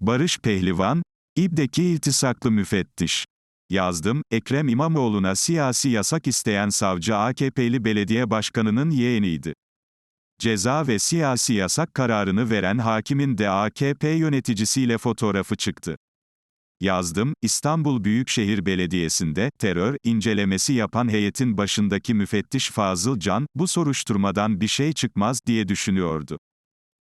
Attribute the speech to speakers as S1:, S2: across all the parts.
S1: Barış Pehlivan, İB'deki iltisaklı müfettiş. Yazdım, Ekrem İmamoğlu'na siyasi yasak isteyen savcı AKP'li belediye başkanının yeğeniydi. Ceza ve siyasi yasak kararını veren hakimin de AKP yöneticisiyle fotoğrafı çıktı. Yazdım, İstanbul Büyükşehir Belediyesi'nde, terör, incelemesi yapan heyetin başındaki müfettiş Fazıl Can, bu soruşturmadan bir şey çıkmaz, diye düşünüyordu.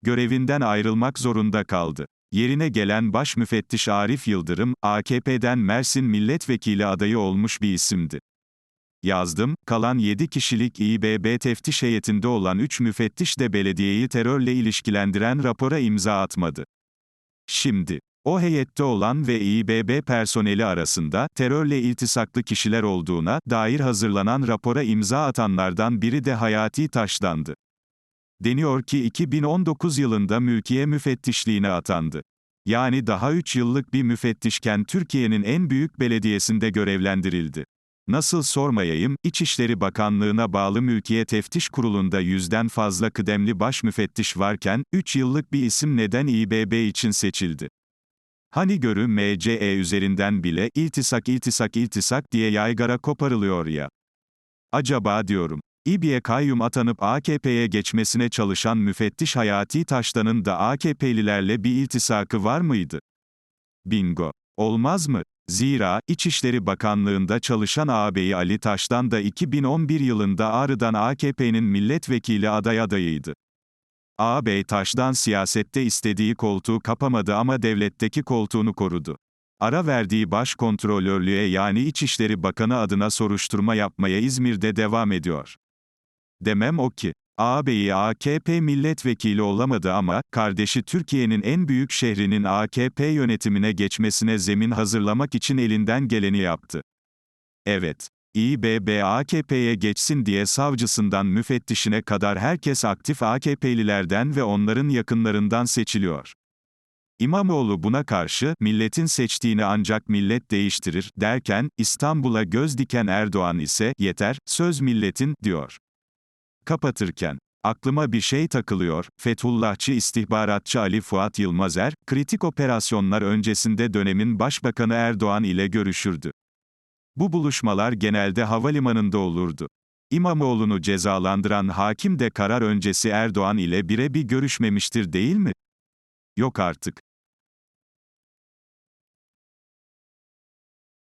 S1: Görevinden ayrılmak zorunda kaldı. Yerine gelen baş müfettiş Arif Yıldırım, AKP'den Mersin milletvekili adayı olmuş bir isimdi. Yazdım, kalan 7 kişilik İBB teftiş heyetinde olan 3 müfettiş de belediyeyi terörle ilişkilendiren rapora imza atmadı. Şimdi, o heyette olan ve İBB personeli arasında terörle iltisaklı kişiler olduğuna dair hazırlanan rapora imza atanlardan biri de Hayati Taş'tandı. Deniyor ki 2019 yılında mülkiye müfettişliğine atandı. Yani daha 3 yıllık bir müfettişken Türkiye'nin en büyük belediyesinde görevlendirildi. Nasıl sormayayım, İçişleri Bakanlığı'na bağlı Mülkiye Teftiş Kurulu'nda yüzden fazla kıdemli baş müfettiş varken, 3 yıllık bir isim neden İBB için seçildi? Hani görü MCE üzerinden bile iltisak iltisak iltisak diye yaygara koparılıyor ya. Acaba diyorum. İB'ye kayyum atanıp AKP'ye geçmesine çalışan müfettiş Hayati Taştan'ın da AKP'lilerle bir iltisakı var mıydı? Bingo. Olmaz mı? Zira, İçişleri Bakanlığı'nda çalışan ağabeyi Ali Taştan da 2011 yılında Ağrı'dan AKP'nin milletvekili aday adayıydı. Ağabey Taştan siyasette istediği koltuğu kapamadı ama devletteki koltuğunu korudu. Ara verdiği başkontrolörlüğe yani İçişleri Bakanı adına soruşturma yapmaya İzmir'de devam ediyor. Demem o ki, ağabeyi AKP milletvekili olamadı ama, kardeşi Türkiye'nin en büyük şehrinin AKP yönetimine geçmesine zemin hazırlamak için elinden geleni yaptı. Evet. İBB AKP'ye geçsin diye savcısından müfettişine kadar herkes aktif AKP'lilerden ve onların yakınlarından seçiliyor. İmamoğlu buna karşı, milletin seçtiğini ancak millet değiştirir, derken, İstanbul'a göz diken Erdoğan ise, yeter, söz milletin, diyor. Kapatırken, aklıma bir şey takılıyor, Fethullahçı istihbaratçı Ali Fuat Yılmazer, kritik operasyonlar öncesinde dönemin Başbakanı Erdoğan ile görüşürdü. Bu buluşmalar genelde havalimanında olurdu. İmamoğlu'nu cezalandıran hakim de karar öncesi Erdoğan ile birebir görüşmemiştir değil mi? Yok artık.